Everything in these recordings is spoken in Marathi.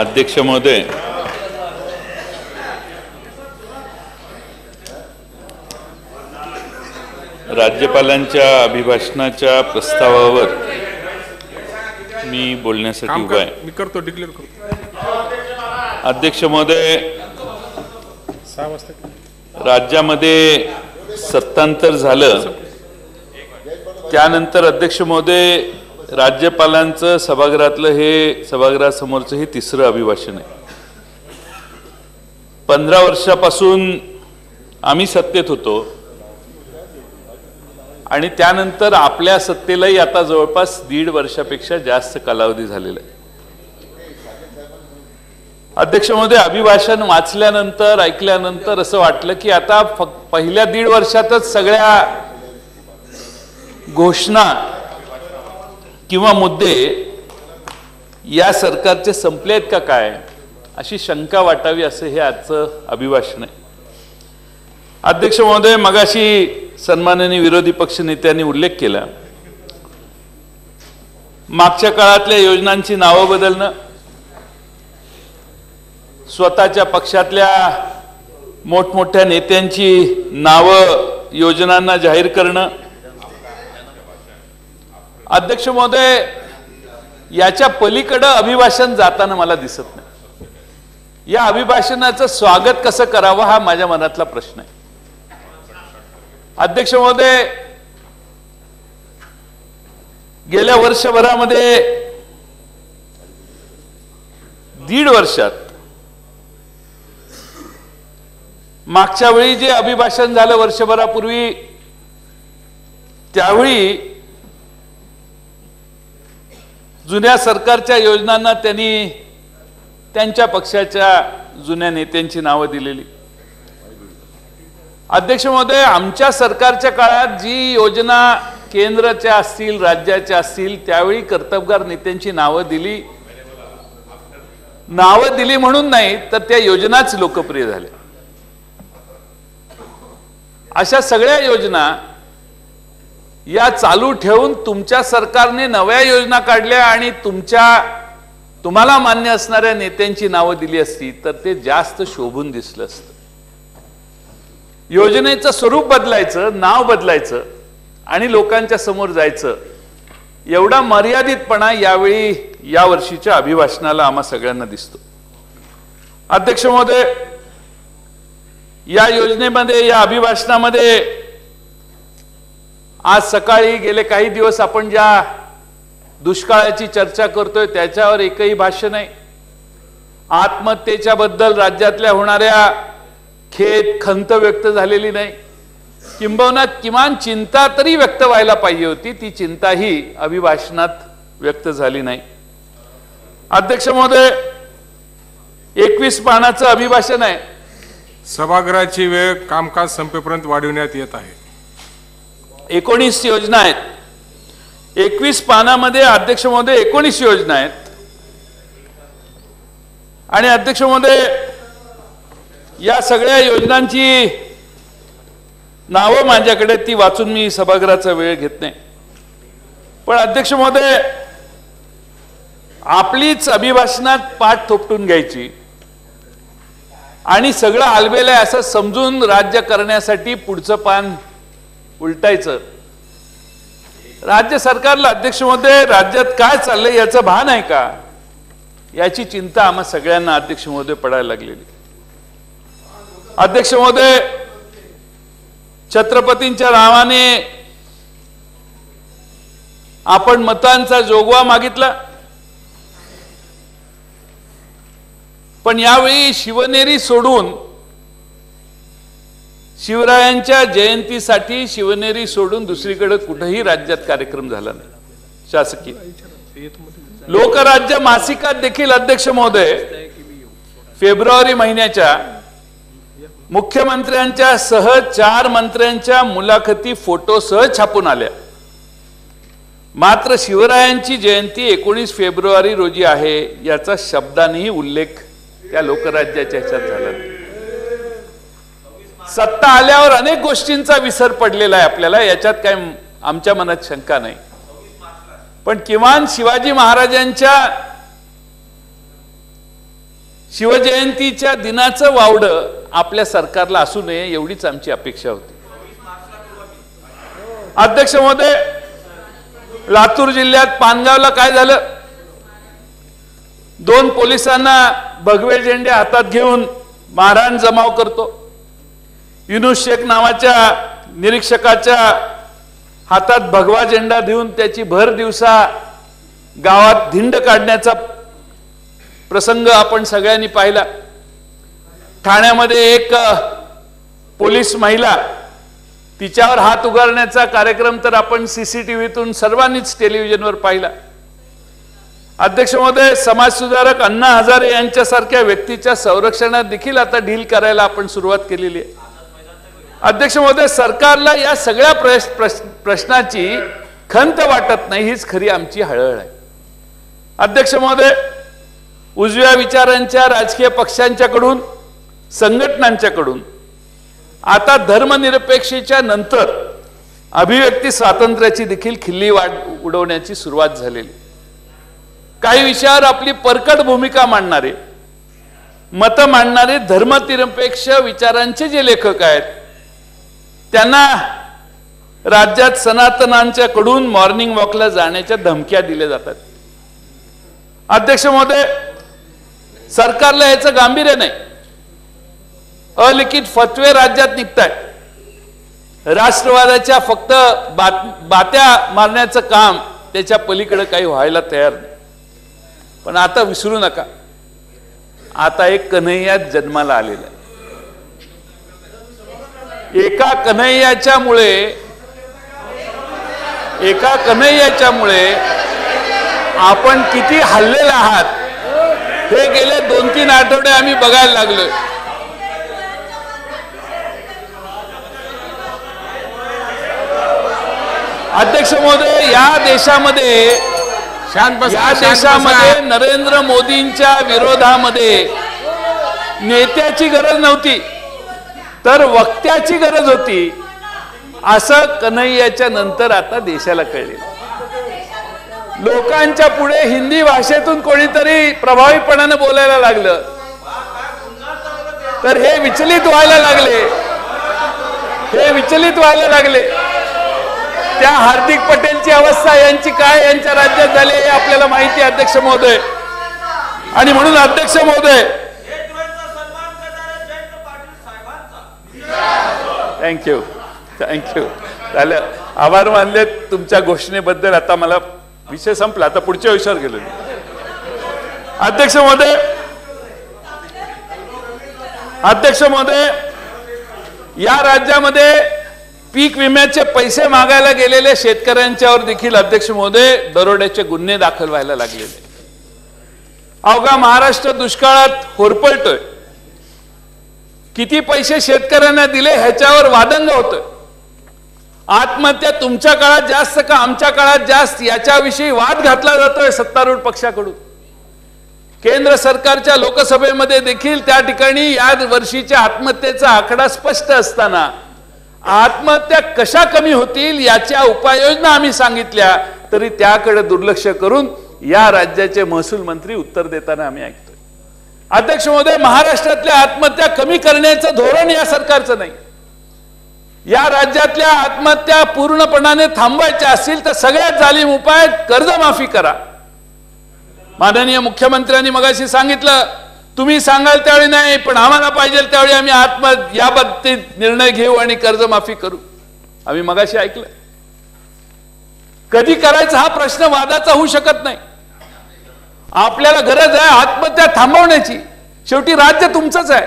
अध्यक्ष महोदय राज्यपालांच्या अभिभाषणाच्या प्रस्तावावर मी बोलण्यासाठी उभा आहे. मी करतो डिक्लेअर करतो. अध्यक्ष महोदय राज्यामध्ये सत्तांतर झालं. त्यानंतर अध्यक्ष महोदय राज्यपालांचं सभागृहातलं हे सभागृहासमोरचं हे तिसरं अभिभाषण आहे. पंधरा वर्षापासून आम्ही सत्तेत होतो. आणि त्यानंतर आपल्या सत्तेलाही आता जवळपास दीड वर्षापेक्षा जास्त कालावधी झालेला आहे. अध्यक्ष महोदय अभिभाषण वाचल्यानंतर ऐकल्यानंतर असं वाटलं की आता फक्त पहिल्या दीड वर्षातच सगळ्या घोषणा किंवा मुद्दे या सरकारचे संपले आहेत का काय? अशी शंका वाटावी असं हे आजचं अभिभाषण आहे. अध्यक्ष महोदय मगाशी सन्माननीय विरोधी पक्ष नेत्यांनी उल्लेख केला. मागच्या काळातल्या योजनांची नावं बदलणं स्वतःच्या पक्षातल्या मोठमोठ्या नेत्यांची नावं योजनांना जाहीर करणं अध्यक्ष महोदय याच्या पलीकडं अभिभाषण जाताना मला दिसत नाही. या अभिभाषणाचं स्वागत कसं करावं हा माझ्या मनातला प्रश्न आहे. अध्यक्ष महोदय गेल्या वर्षभरामध्ये दीड वर्षात मागच्या वेळी जे अभिभाषण झालं वर्षभरापूर्वी त्यावेळी जुन्या सरकारच्या योजनांना त्यांनी त्यांच्या पक्षाच्या जुन्या नेत्यांची नावं दिलेली. अध्यक्ष महोदय आमच्या सरकारच्या काळात जी योजना केंद्राच्या असतील राज्याच्या असतील त्यावेळी कर्तबगार नेत्यांची नावं दिली. नावं दिली म्हणून नाही तर त्या योजनाच लोकप्रिय झाल्या. अशा सगळ्या योजना या चालू ठेवून तुमच्या सरकारने नव्या योजना काढल्या आणि तुमच्या तुम्हाला मान्य असणाऱ्या नेत्यांची नावं दिली असती तर ते जास्त शोभून दिसलं असतं. योजनेचं स्वरूप बदलायचं नाव बदलायचं आणि लोकांच्या समोर जायचं एवढा मर्यादितपणा यावेळी या वर्षीच्या अभिभाषणाला आम्हा सगळ्यांना दिसतो. अध्यक्ष महोदय या योजनेमध्ये या अभिभाषणामध्ये आज सकाळी गेले काही दिवस आपण ज्या दुष्काळाची चर्चा करतोय त्याच्यावर एकही भाष्य नाही. आत्महत्येच्या बद्दल राज्यातल्या होणाऱ्या खेद खंत व्यक्त झालेली नाही. किंबहुना किमान चिंता तरी व्यक्त व्हायला पाहिजे होती ती चिंताही अभिभाषणात व्यक्त झाली नाही. अध्यक्ष महोदय एकवीस पानाचं अभिभाषण आहे. सभागृहाची वेळ कामकाज संपेपर्यंत वाढविण्यात येत आहे. एकोणीस योजना आहेत. एकवीस पानामध्ये अध्यक्ष महोदय एकोणीस योजना आहेत. आणि अध्यक्ष महोदय या सगळ्या योजनांची नावं माझ्याकडे ती वाचून मी सभागृहाचा वेळ घेत नाही. पण अध्यक्ष महोदय आपलीच अभिभाषणात पाठ थोपटून घ्यायची. आणि सगळं आलबेलं आहे असं समजून राज्य करण्यासाठी पुढचं पान उलटायचं. राज्य सरकारला अध्यक्ष महोदय राज्यात काय चाललंय याचं भान आहे का? याची चिंता आम्हा सगळ्यांना अध्यक्ष महोदय पडायला लागलेली. अध्यक्ष महोदय छत्रपतींच्या नावाने आपण मतांचा जोगवा मागितला. पण यावेळी शिवनेरी सोडून शिवरायांच्या जयंतीसाठी शिवनेरी सोडून दुसरीकडे कुठेही राज्यात कार्यक्रम झाला नाही. शासकीय. लोकराज्य मासिकात देखील अध्यक्ष महोदय फेब्रुवारी महिन्याच्या मुख्यमंत्र्यांच्या सह चार मंत्र्यांच्या मुलाखती फोटो सह छापून आल्या. मात्र शिवरायांची जयंती एकोणीस फेब्रुवारी रोजी आहे याचा शब्दानेही उल्लेख त्या लोकराज्याच्या ह्याच्यात झाला नाही. सत्ता आल्यावर अनेक गोष्टींचा विसर पडलेला आहे आपल्याला याच्यात काय आमच्या मनात शंका नाही. पण किमान शिवाजी महाराजांच्या शिवजयंतीच्या दिनाचं वावडं आपल्या सरकारला असू नये एवढीच आमची अपेक्षा होती. अध्यक्ष महोदय लातूर जिल्ह्यात पानगावला काय झालं? दोन पोलिसांना भगवे झेंडे हातात घेऊन मारहाण जमाव करतो. युनुस शेख नावाच्या निरीक्षकाच्या हातात भगवा झेंडा देऊन त्याची भर दिवसा गावात धिंड काढण्याचा प्रसंग आपण सगळ्यांनी पाहिला. ठाण्यामध्ये एक पोलीस महिला तिच्यावर हात उगारण्याचा कार्यक्रम तर आपण सीसीटीव्हीतून सर्वांनीच टेलिव्हिजनवर पाहिला. अध्यक्ष महोदय समाजसुधारक अण्णा हजारे यांच्यासारख्या व्यक्तीच्या संरक्षणात देखील आता डील करायला आपण सुरुवात केलेली आहे. अध्यक्ष महोदय सरकारला या सगळ्या प्रश्नाची खंत वाटत नाही हीच खरी आमची हळहळ आहे. अध्यक्ष महोदय उजव्या विचारांच्या राजकीय पक्षांच्याकडून संघटनांच्याकडून आता धर्मनिरपेक्षेच्या नंतर अभिव्यक्ती स्वातंत्र्याची देखील खिल्ली वाढ उडवण्याची सुरुवात झालेली. काही विषयावर आपली परकट भूमिका मांडणारे मत मांडणारे धर्मनिरपेक्ष विचारांचे जे लेखक आहेत त्यांना राज्यात सनातनांच्याकडून मॉर्निंग वॉकला जाण्याच्या धमक्या दिल्या जातात. अध्यक्ष महोदय सरकारला याचं गांभीर्य नाही. अलिखित फतवे राज्यात निघताय राष्ट्रवादाच्या फक्त बात बात्या मारण्याचं काम त्याच्या पलीकडे काही व्हायला तयार नाही. पण आता विसरू नका. आता एक कन्हैयात जन्माला आलेला आहे. एका कन्हैयाच्यामुळे एका कन्हैयाच्यामुळे आपण किती हल्लेला आहात हे गेले दोन तीन आठवडे आम्ही बघायला लागलोय अध्यक्ष महोदय या देशामध्ये या देशामध्ये. नरेंद्र मोदींच्या विरोधामध्ये नेत्याची गरज नव्हती तर वक्त्याची गरज होती. असं कन्हैयाच्या नंतर आता देशाला कळले. लोकांच्या पुढे हिंदी भाषेतून कोणीतरी प्रभावीपणाने बोलायला लागलं. तर हे विचलित व्हायला लागले. हे विचलित व्हायला लागले. त्या हार्दिक पटेलची अवस्था यांची काय यांच्या राज्यात झाली हे आपल्याला माहिती अध्यक्ष महोदय. आणि म्हणून अध्यक्ष महोदय थँक्यू थँक्यू झालं. आभार मानले तुमच्या घोषणेबद्दल. आता मला विषय संपला. आता पुढच्या विषयावर गेलो अध्यक्ष महोदय. अध्यक्ष महोदय या राज्यामध्ये पीक विम्याचे पैसे मागायला गेलेल्या शेतकऱ्यांच्यावर देखील अध्यक्ष महोदय दरोड्याचे गुन्हे दाखल व्हायला लागलेले. अवघा महाराष्ट्र दुष्काळात होरपळतोय. किती पैसे शेतकऱ्यांना दिले ह्याच्यावर वादंग होतं आत्महत्या तुमच्या काळात जास्त का आमच्या काळात जास्त? याच्याविषयी वाद घातला जातोय सत्तारूढ पक्षाकडून. केंद्र सरकारच्या लोकसभेमध्ये देखील त्या ठिकाणी या वर्षीच्या आत्महत्येचा आकडा स्पष्ट असताना आत्महत्या कशा कमी होतील याच्या उपाययोजना आम्ही सांगितल्या तरी त्याकडे दुर्लक्ष करून या राज्याचे महसूल मंत्री उत्तर देताना आम्ही ऐकतो. अध्यक्ष महोदय महाराष्ट्रातल्या आत्महत्या कमी करण्याचं धोरण या सरकारचं नाही. या राज्यातल्या आत्महत्या पूर्णपणाने थांबवायच्या असतील तर सगळ्यात जालीम उपाय कर्जमाफी करा. माननीय मुख्यमंत्र्यांनी मगाशी सांगितलं तुम्ही सांगाल त्यावेळी नाही पण आम्हाला पाहिजे त्यावेळी आम्ही आत्म या बाबतीत निर्णय घेऊ आणि कर्जमाफी करू. आम्ही मगाशी ऐकलं. कधी करायचा हा प्रश्न वादाचा होऊ शकत नाही. आपल्याला गरज आहे आत्महत्या थांबवण्याची. शेवटी राज्य तुमचंच आहे.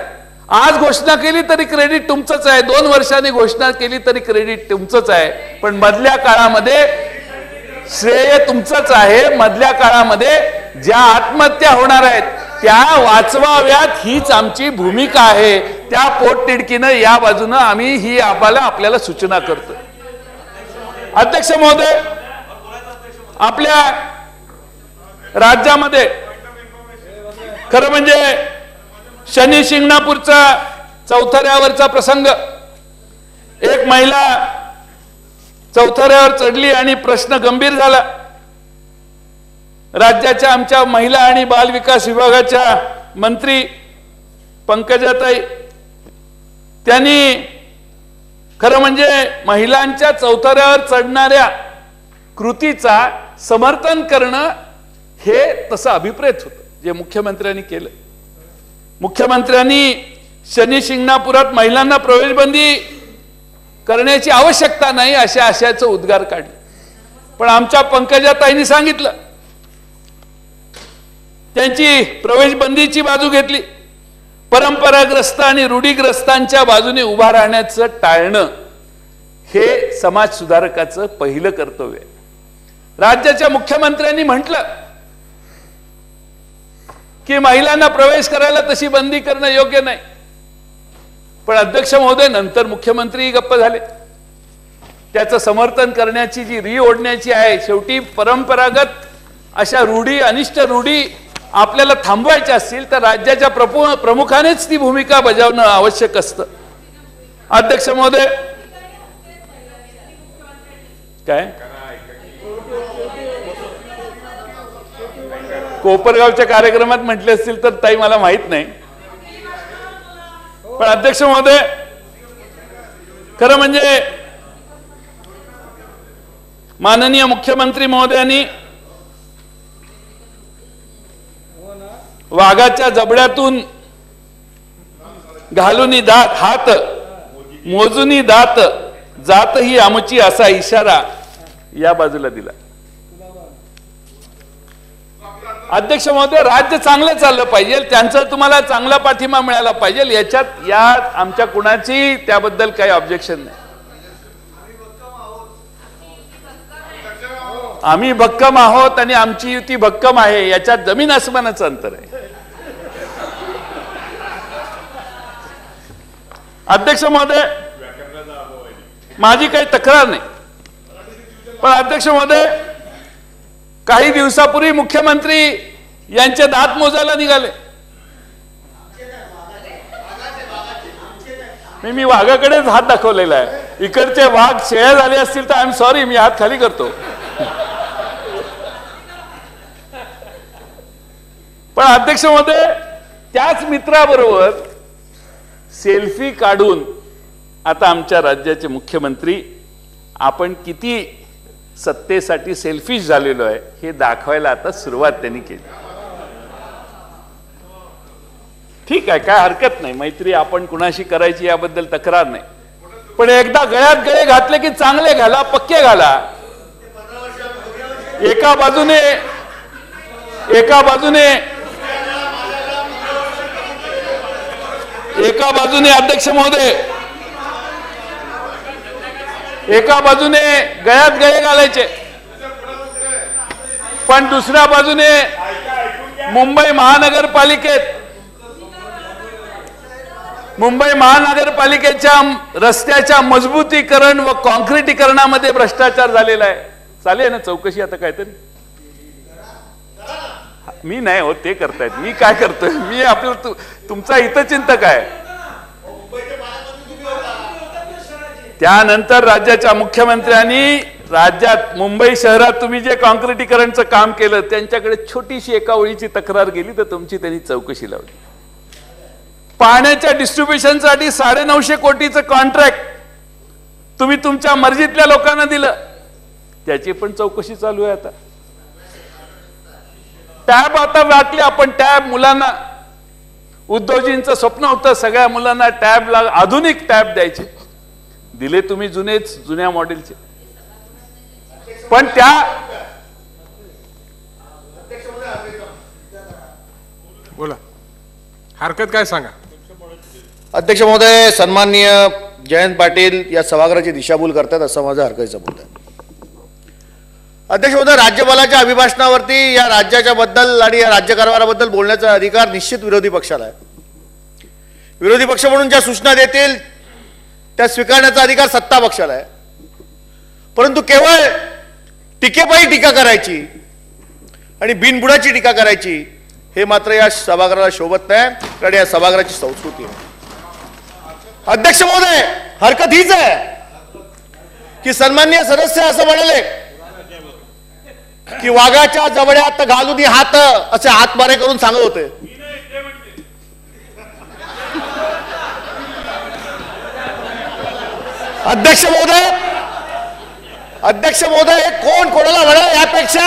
आज घोषणा केली तरी क्रेडिट तुमचंच आहे. दोन वर्षांनी घोषणा केली तरी क्रेडिट तुमचंच आहे. पण मधल्या काळामध्ये श्रेय तुमचंच आहे. मधल्या काळामध्ये ज्या आत्महत्या होणार आहेत त्या वाचवाव्यात हीच आमची भूमिका आहे. त्या पोटतिडकीनं या बाजूनं आम्ही ही आम्हाला आपल्याला सूचना करतो अध्यक्ष महोदय आपल्या राज्यामध्ये खरं म्हणजे शनी शिंगणापूरचा चौथऱ्यावरचा प्रसंग. एक महिला चौथऱ्यावर चढली आणि प्रश्न गंभीर झाला. राज्याच्या आमच्या महिला आणि बाल विकास विभागाच्या मंत्री पंकजाताई त्यांनी खरं म्हणजे महिलांच्या चौथऱ्यावर चढणाऱ्या कृतीचा समर्थन करणं हे तसं अभिप्रेत होतं जे मुख्यमंत्र्यांनी केलं. मुख्यमंत्र्यांनी शनी शिंगणापुरात महिलांना प्रवेशबंदी करण्याची आवश्यकता नाही अशा आशयाचं उद्गार काढले. पण आमच्या पंकजाताईंनी सांगितलं त्यांची प्रवेशबंदीची बाजू घेतली. परंपराग्रस्त आणि रूढीग्रस्तांच्या बाजूने उभा राहण्याचं टाळणं हे समाज सुधारकाचं पहिलं कर्तव्य आहे. राज्याच्या मुख्यमंत्र्यांनी म्हटलं की महिलांना प्रवेश करायला तशी बंदी करणं योग्य नाही. पण अध्यक्ष महोदय नंतर मुख्यमंत्री गप्प झाले. त्याचं समर्थन करण्याची जी री ओढण्याची आहे शेवटी परंपरागत अशा रूढी अनिष्ट रूढी आपल्याला थांबवायच्या असतील तर राज्याच्या प्रपु- प्रमुखानेच ती भूमिका बजावणं आवश्यक असतं. अध्यक्ष महोदय. काय? कोपरगावच्या कार्यक्रमात म्हटले असतील तर ताई मला माहीत नाही. पण अध्यक्ष महोदय खरं म्हणजे माननीय मुख्यमंत्री महोदयांनी वाघाच्या जबड्यातून घालूनी दात हात मोजूनी दात जात ही आमची असा इशारा या बाजूला दिला. अध्यक्ष महोदय राज्य चांगलं चाललं पाहिजे त्यांचा तुम्हाला चांगला पाठिंबा मिळाला पाहिजे याच्यात या आमच्या कुणाची त्याबद्दल काही ऑब्जेक्शन नाही. आम्ही भक्कम आहोत आणि आमची युती भक्कम आहे याच्यात जमीन आसमानाचं अंतर आहे. अध्यक्ष महोदय माझी काही तक्रार नाही. पण अध्यक्ष महोदय काही दिवसापूर्वी मुख्यमंत्री यांचे दात मोजायला निघाले. मी मी वाघाकडेच हात दाखवलेला आहे. इकडचे वाघ शेळ्या झाले असतील तर आय एम सॉरी मी हात खाली करतो. पण अध्यक्षमध्ये त्याच मित्राबरोबर सेल्फी काढून आता आमच्या राज्याचे मुख्यमंत्री आपण किती सत्तेसाठी सेल्फिश झालेलो आहे हे दाखवायला आता सुरुवात त्यांनी केली. ठीक आहे काय हरकत नाही. मैत्री आपण कुणाशी करायची याबद्दल तक्रार नाही. पण एकदा गळ्यात गळे घातले की चांगले घाला पक्के घाला. एका बाजूने एका बाजूने एका बाजूने अध्यक्ष महोदय एका बाजूने गळ्यात गळे घालायचे पण दुसऱ्या बाजूने मुंबई महानगरपालिकेत मुंबई महानगरपालिकेच्या रस्त्याच्या मजबूतीकरण व कॉन्क्रिटीकरणामध्ये भ्रष्टाचार झालेला आहे. चालेल ना चौकशी आता काहीतरी? मी नाही हो ते करतायत. मी काय करतोय? मी आपलं तुमचा हितचिंतक आहे. त्यानंतर राज्याच्या मुख्यमंत्र्यांनी राज्यात मुंबई शहरात तुम्ही जे कॉन्क्रिटीकरणचं काम केलं त्यांच्याकडे छोटीशी एका ओळीची तक्रार गेली तर तुमची त्यांनी चौकशी लावली. पाण्याच्या डिस्ट्रीब्युशनसाठी साडे नऊशे कोटीचं कॉन्ट्रॅक्ट तुम्ही तुमच्या मर्जीतल्या लोकांना दिलं. त्याची पण चौकशी चालू आहे आता. टॅब आता वाटली आपण टॅब मुलांना उद्योजींचं स्वप्न होतं सगळ्या मुलांना टॅब ला आधुनिक टॅब द्यायचे. दिले तुम्ही जुनेच जुन्या मॉडेलचे पण त्या बोला. हरकत काय सांगा? अध्यक्ष महोदय सन्माननीय जयंत पाटील या सभागृहाची दिशाभूल करतात असं माझं हरकतचं बोलत आहे. अध्यक्ष महोदय राज्यपालाच्या अभिभाषणावरती या राज्याच्या बद्दल आणि या राज्यकारभाराबद्दल बोलण्याचा अधिकार निश्चित विरोधी पक्षाला आहे. विरोधी पक्ष म्हणून ज्या सूचना देतील त्या स्वीकारण्याचा अधिकार सत्ता पक्षाला आहे. परंतु केवळ टीकेपायी टीका करायची आणि बिनबुडाची टीका करायची हे मात्र या सभागृहाला शोभत नाही कारण या सभागृहाची संस्कृती आहे. अध्यक्ष महोदय हरकत हीच आहे की सन्माननीय सदस्य असं म्हणाले की वाघाच्या जवळ्यात घालून हात असे हातमारे करून सांगत होते. अध्यक्ष महोदय अध्यक्ष महोदय कोण कोणाला म्हणा यापेक्षा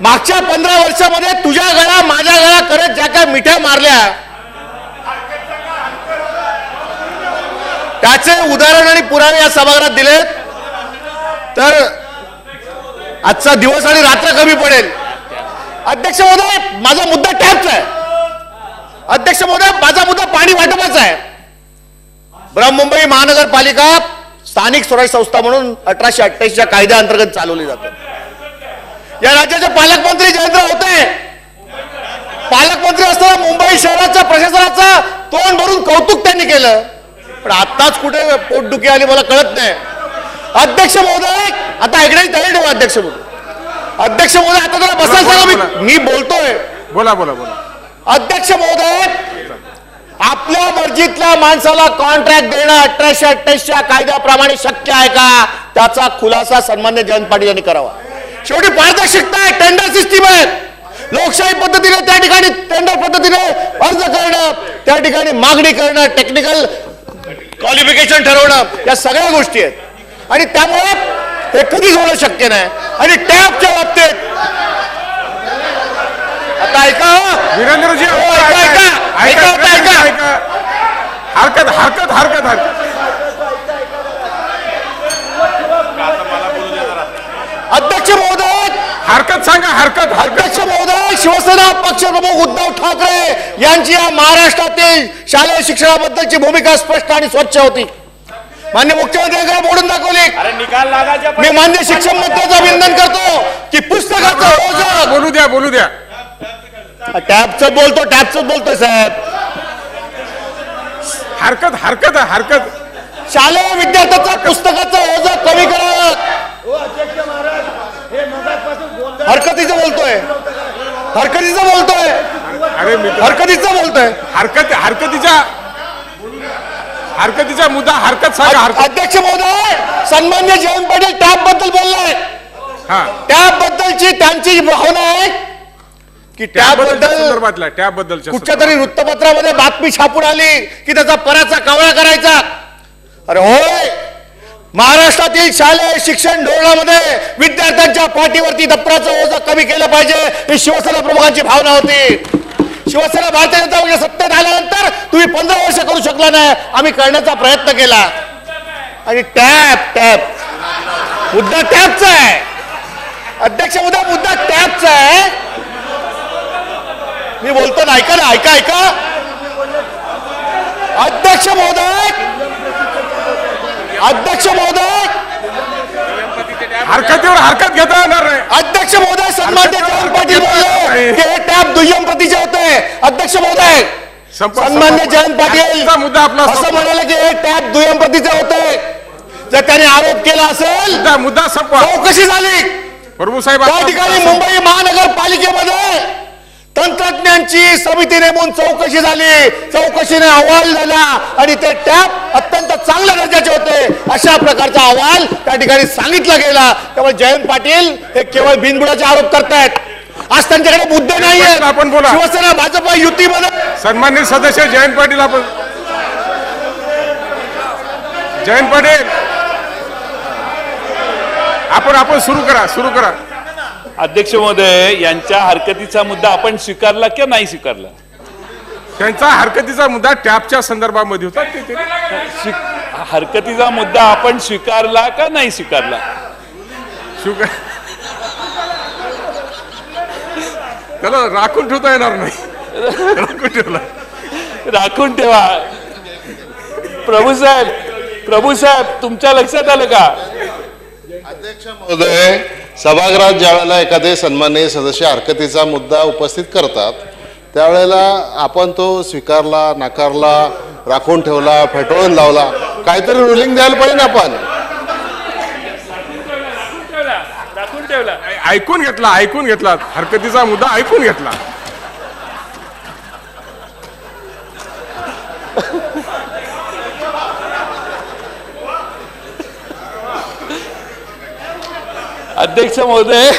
मागच्या पंधरा वर्षामध्ये तुझ्या गळा माझ्या गळा करत ज्या काय मिठ्या मारल्या त्याचे उदाहरण आणि पुरावे या सभागृहात दिलेत तर आजचा दिवस आणि रात्र कमी पडेल. अध्यक्ष महोदय माझा मुद्दा टॅपचा आहे. अध्यक्ष महोदय माझा मुद्दा पाणी वाटपाचा आहे. बृहन्मुंबई महानगरपालिका स्थानिक स्वराज्य संस्था म्हणून अठराशे अठ्ठ्याऐंशीच्या कायद्याअंतर्गत चालवली जाते. या राज्याचे पालकमंत्री जयंत होते. पालकमंत्री असताना मुंबई शहराच्या प्रशासनाचा तोंड भरून कौतुक त्यांनी केलं. पण आताच कुठे पोटदुखी आली मला कळत नाही. अध्यक्ष महोदय आता ऐकण्याची तयारी ठेवा अध्यक्ष महोदय अध्यक्ष महोदय आता जरा बसायला मी बोलतोय. बोला बोला बोला. अध्यक्ष महोदय आपल्या मर्जीतल्या माणसाला कॉन्ट्रॅक्ट देणं अठराशे अठ्ठ्याऐंशीच्या कायद्याप्रमाणे शक्य आहे का? त्याचा खुलासा सन्मान्य जयंत पाटील यांनी करावा. शेवटी पारदर्शकता आहे टेंडर सिस्टीम आहे. लोकशाही पद्धतीने त्या ठिकाणी टेंडर पद्धतीने अर्ज करणं त्या ठिकाणी मागणी करणं टेक्निकल क्वालिफिकेशन ठरवणं या सगळ्या गोष्टी आहेत. आणि त्यामुळे हे कधीच होणं शक्य नाही. आणि टॅपच्या बाबतीत आता ऐका हं. वीरेंद्रजी हरकत हरकत हरकत हरकत. अध्यक्ष महोदय. हरकत सांगा हरकत अध्यक्ष महोदय शिवसेना पक्षप्रमुख उद्धव ठाकरे यांची या महाराष्ट्रातील शालेय शिक्षणाबद्दलची भूमिका स्पष्ट आणि स्वच्छ होती. मान्य मुख्यमंत्र्यांकडे मोडून दाखवली. मी मान्य शिक्षण मंत्र्याचं अभिनंदन करतो की पुस्तकाचं बोलू द्या बोलू द्या. टॅबच बोलतो टॅबच बोलतोय साहेब. हरकत हरकत आहे हरकत. शालेय विद्यार्थ्याचं पुस्तकाचं ओझं कमी करावं हरकतीचं बोलतोय. हरकतीचं बोलतोय. अरे हरकतीचं बोलतोय. हरकत हरकतीच्या हरकतीचा मुद्दा हरकत सांगा अध्यक्ष महोदय सन्मान्य जयंत पाटील टॅबबद्दल बोललाय. हा. टॅब बद्दलची त्यांची भावना आहे. की त्याबद्दल बद्दल संदर्भातल्या त्याबद्दलच्या कुठच्या तरी वृत्तपत्रामध्ये बातमी छापून आली की त्याचा पराचा कवळा करायचा? अरे होय! महाराष्ट्रातील शालेय शिक्षण धोरणामध्ये विद्यार्थ्यांच्या पाठीवरती दप्तराचं ओझं कमी केलं पाहिजे ही शिवसेना प्रमुखांची भावना होती. शिवसेना भारतीय जनता पक्ष सत्तेत आल्यानंतर तुम्ही पंधरा वर्ष करू शकला नाही आम्ही करण्याचा प्रयत्न केला. आणि टॅप टॅप. मुद्दा टॅपचा आहे. अध्यक्ष मुद्दा मुद्दा टॅपचा आहे. मी बोलतो ना ऐका ना ऐका ऐका. अध्यक्ष महोदय! अध्यक्ष महोदय! हरकतीवर हरकत घेता येणार नाही. अध्यक्ष महोदय सन्मान्य जयंत पाटील बोलले. हे टॅप दुय्यम प्रतीचे होते. अध्यक्ष महोदय सन्मान्य जयंत पाटील मुद्दा आपला असं. म्हणाले की हे टॅप दुय्यम प्रतीचे होते. जर त्याने आरोप केला असेल मुद्दा मुद्दा संपवा. चौकशी झाली. प्रभू साहेब त्या ठिकाणी. मुंबई महानगरपालिकेमध्ये तंत्रज्ञांची समितीने नेमून चौकशी झाली. चौकशीने अहवाल झाला आणि ते टॅप अत्यंत चांगल्या दर्जाचे होते. अशा प्रकारचा अहवाल त्या ठिकाणी सांगितला गेला. त्यामुळे जयंत पाटील हे केवळ बिनबुडाचे आरोप करतायत. आज त्यांच्याकडे मुद्दे नाही आपण बोला. शिवसेना भाजप युतीमध्ये सन्मान्य सदस्य जयंत पाटील आपण. जयंत पाटील. आपण आपण सुरू करा सुरू करा. अध्यक्ष महोदय यांच्या हरकतीचा मुद्दा आपण स्वीकारला किंवा नाही स्वीकारला? त्यांचा हरकतीचा मुद्दा टॅपच्या संदर्भामध्ये होता. ते- ते- स्वी- हरकतीचा मुद्दा आपण स्वीकारला का नाही स्वीकारला? शुगर त्याला राखून ठेवता येणार नाही. राखून ठेवला. राखून ठेवा. प्रभू साहेब प्रभू साहेब तुमच्या लक्षात आलं का? महोदय सभागृहात ज्यावेळेला एखादे सन्माननीय सदस्य हरकतीचा मुद्दा उपस्थित करतात त्यावेळेला आपण तो स्वीकारला नाकारला राखून ठेवला फेटाळून लावला काहीतरी रुलिंग द्यायला पाहिजे ना आपण. ठेवला ऐकून घेतला ऐकून घेतला. हरकतीचा मुद्दा ऐकून घेतला. अध्यक्ष महोदय.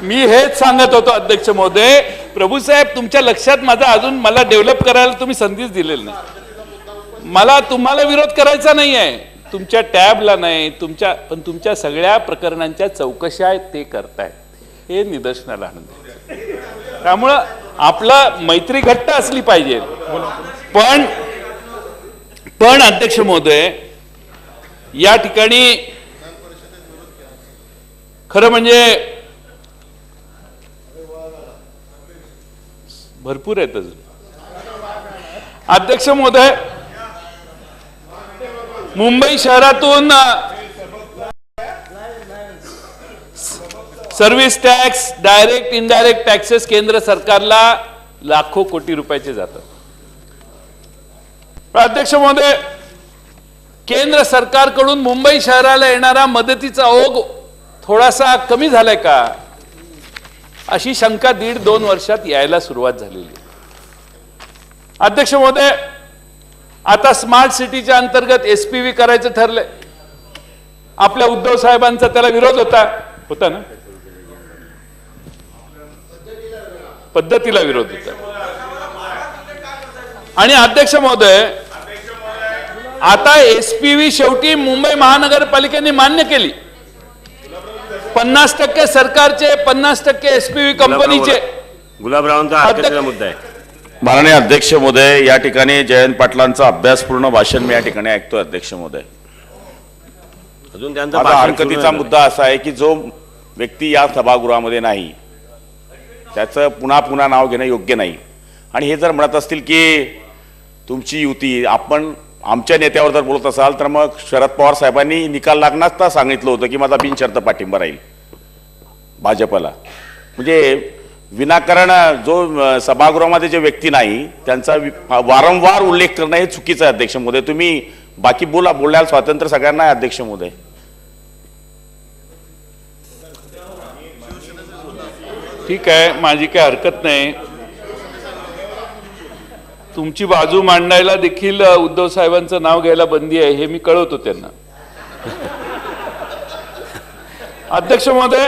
मी हेच सांगत होतो अध्यक्ष महोदय. प्रभू साहेब तुमच्या लक्षात माझा अजून मला डेव्हलप करायला तुम्ही संधीच दिलेली नाही. मला तुम्हाला विरोध करायचा नाही आहे तुमच्या टॅबला नाही तुमच्या पण तुमच्या सगळ्या प्रकरणांच्या चौकशा आहेत ते करतायत. हे निदर्शनाला आणून त्यामुळं आपला मैत्री घट्ट असली पाहिजे. पण पण अध्यक्ष महोदय या ठिकाणी खरं म्हणजे भरपूर आहेत अजून. अध्यक्ष महोदय मुंबई शहरातून service tax direct indirect taxes केंद्र सरकारला लाखो कोटी रुपयाचे जातात. अध्यक्ष महोदय केंद्र सरकारकडून मुंबई शहराला येणारा मदतीचा ओघ थोडासा कमी झालाय का? अशी शंका दीड दोन वर्षात यायला सुरुवात झालेली अध्यक्ष महोदय आता स्मार्ट सिटीच्या अंतर्गत एसपीव्ही करायचं ठरलंय. आपल्या उद्धव साहेबांचा त्याला विरोध होता. होता ना? पद्धतीला विरोध होता. आणि अध्यक्ष महोदय आता एसपीव्ही शेवटी मुंबई महानगरपालिकेने मान्य केली. पन्नास टक्के सरकारचे पन्नास टक्के एसपीव्ही कंपनीचे गुलाबरावांचा मुद्दा आहे. माननीय अध्यक्ष महोदय या ठिकाणी जयंत पाटलांचं अभ्यासपूर्ण भाषण मी या ठिकाणी ऐकतो अध्यक्ष महोदय. अजून त्यांचा हरकतीचा मुद्दा असा आहे की जो व्यक्ती या सभागृहामध्ये नाही त्याचं पुन्हा पुन्हा नाव घेणं योग्य नाही. आणि हे जर म्हणत असतील की तुमची युती आपण आमच्या नेत्यावर जर बोलत असाल तर मग शरद पवार साहेबांनी निकाल लागणार सांगितलं होतं की माझा बिनशर्त पाठिंबा राहील भाजपला. म्हणजे विनाकारण जो सभागृहामध्ये जे व्यक्ती नाही त्यांचा वारंवार उल्लेख करणं हे चुकीचं आहे अध्यक्ष महोदय. तुम्ही बाकी बोला बोलायला स्वातंत्र्य सगळ्यांना आहे अध्यक्ष महोदय. ठीक आहे माझी काही हरकत नाही. तुमची बाजू मांडायला देखील उद्धव साहेबांचं नाव घ्यायला बंदी आहे हे मी कळवतो त्यांना. अध्यक्ष महोदय